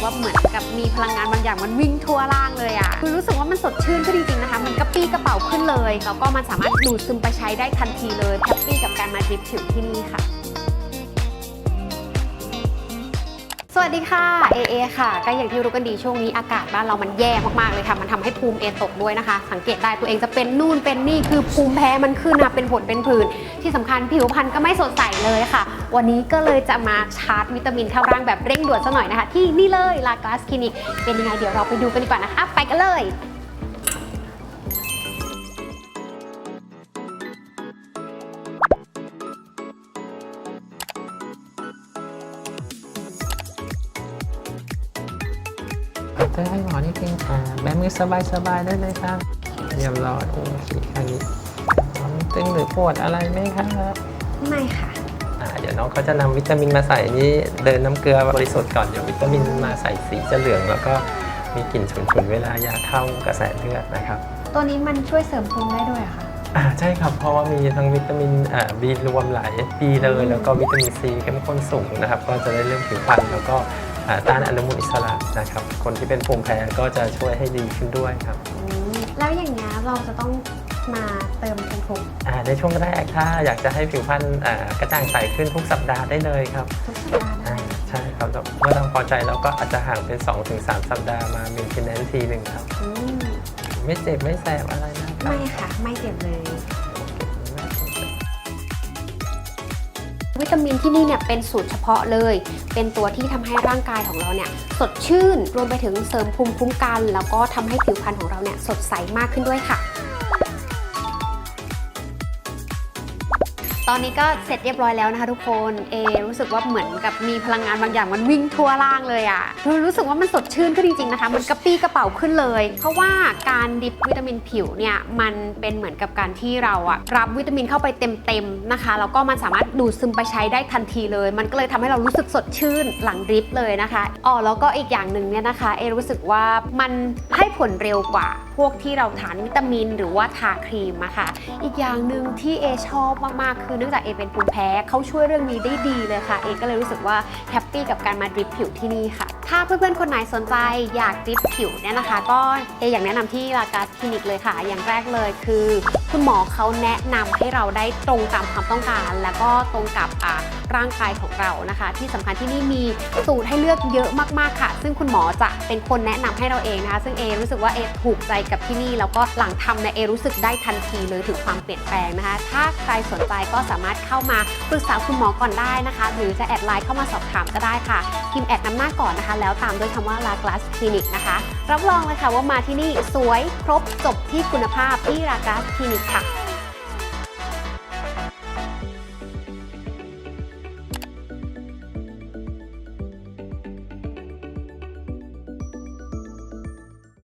กว่าเหมือนกับมีพลังงานบางอย่างมันวิ่งทั่วร่างเลยอะคือรู้สึกว่ามันสดชื่นขึ้นจริงๆนะคะ มันกระปี้กระเป๋าขึ้นเลย แล้วก็มันสามารถดูดซึมไปใช้ได้ทันทีเลยแฮปปี้กับการมาดริปผิวที่นี่ค่ะ วัสดีค่ะเอเอค่ะ ก็อย่างที่รู้กันดีช่วงนี้อากาศบ้านเรามันแย่มากๆเลยค่ะ มันทำให้ภูมิเอตกด้วยนะคะ สังเกตได้ตัวเองจะเป็นนู่นเป็นนี่คือภูมิแพ้มันขึ้นนะเป็นผลเป็นผื่นที่สำคัญผิวพรรณก็ไม่สดใสเลยค่ะ วันนี้ก็เลยจะมาชาร์จวิตามินเข้าร่างแบบเร่งด่วนซะหน่อยนะคะ ที่นี่เลยลากาสคลินิกเป็นยังไงเดี๋ยวเราไปดูกันดีกว่านะคะ ไปกันเลย จะให้หมอนิดนึงค่ะแบมือสบายๆได้เลยครับเรียบร้อยโอเคข้างนี้หมอมีตึงหรือปวดอะไรไหมครับไม่ค่ะอ่าเดี๋ยวน้องเขาจะนำวิตามินมาใส่นี่เดินน้ำเกลือบริสุทธิ์ก่อนเดี๋ยววิตามินมาใส่สีจะเหลืองแล้วก็มีกลิ่นฉุนๆเวลายาเข้ากระแสเลือดนะครับตัวนี้มันช่วยเสริมภูมิได้ด้วยค่ะอ่าใช่ครับเพราะว่ามีทั้งวิตามินอ่าบีรวมหลายบีเลยแล้วก็วิตามินซีเข้มข้นสูงนะครับ ก็จะได้เรื่องผิวพรรณแล้วก็อ่า ต้านอนุมูลอิสระนะครับ คนที่เป็นภูมิแพ้ก็จะช่วยให้ดีขึ้นด้วยครับแล้วอย่างนี้ยเราจะต้องมาเติมทุกอ่าในช่วงแรกถ้าอยากจะให้ผิวพรรณอ่ากระจ่างใสขึ้นทุกสัปดาห์ได้เลยครับๆทุกสัปดาห์อ่าได้ใช่ครับแล้วเมื่อเราพอใจเราก็อาจจะห่างเป็น 2-3 สัปดาห์มามีกินแนนทีหนึ่งครับ อืมไม่เจ็บไม่แสบอะไรนะครับ ไม่ค่ะ ไม่เจ็บเลย วิตามินที่นี่เนี่ยเป็นสูตรเฉพาะเลย เป็นตัวที่ทำให้ร่างกายของเราเนี่ยสดชื่น รวมไปถึงเสริมภูมิคุ้มกัน แล้วก็ทำให้ผิวพรรณของเราเนี่ยสดใสมากขึ้นด้วยค่ะ ตอนนี้ก็เสร็จเรียบร้อยแล้วนะคะทุกคนเอรู้สึกว่าเหมือนกับมีพลังงานบางอย่างมันวิ่งทั่วร่างเลยอะ่ะรู้สึกว่ามันสดชื่นขึ้นจริงๆนะคะ มันกระปี้กระเป๋าขึ้นเลย เพราะว่าการดิบวิตามินผิวเนี่ยมันเป็นเหมือนกับการที่เราอะรับวิตามินเข้าไปเต็มๆนะคะแล้วก็มันสามารถดูดซึมไปใช้ได้ทันทีเลย มันก็เลยทำให้เรารู้สึกสดชื่นหลังดริปเลยนะคะอ๋อแล้วก็อีกอย่างหนึ่งเนี่ยนะคะ เอรู้สึกว่ามันให้ ผลเร็วกว่า พวกที่เราทานวิตามิน หรือว่าทาครีมอะค่ะ อีกอย่างหนึ่งที่เอชอบมากๆ คือเนื่องจากเอเป็นภูมิแพ้เขาช่วยเรื่องนี้ได้ดีเลยค่ะ เอก็เลยรู้สึกว่าแฮปปี้กับการมาดริปผิวที่นี่ค่ะ ถ้าเพื่อนๆ คนไหนสนใจอยากดริปผิวเนี่ยนะคะ ก็เออยากแนะนำที่ลากาคลินิกเลยค่ะ อย่างแรกเลยคือ คุณหมอเขาแนะนำให้เราได้ตรงตามความต้องการ แล้วก็ตรงกับร่างกายของเรานะคะ ที่สำคัญที่นี่มีสูตรให้เลือกเยอะมากๆค่ะ ซึ่งคุณหมอจะเป็นคนแนะนำให้เราเองนะคะ ซึ่งเอรูู้้สึกว่าเอถูกใจกับที่นี่ แล้วก็หลังทำในเอรู้สึกได้ทันทีเลยถึงความเปลี่ยนแปลงนะคะ ถ้าใครสนใจก็สามารถเข้ามาปรึกษาคุณหมอก่อนได้นะคะ หรือจะแอดไลน์เข้ามาสอบถามก็ได้ค่ะพิมพ์แอดนำหน้าก่อนนะคะ แล้วตามด้วยคำว่าลากลาสคลินิกนะคะ รับรองเลยค่ะว่ามาที่นี่สวยครบจบที่คุณภาพที่ลากลาสคลินิกค่ะ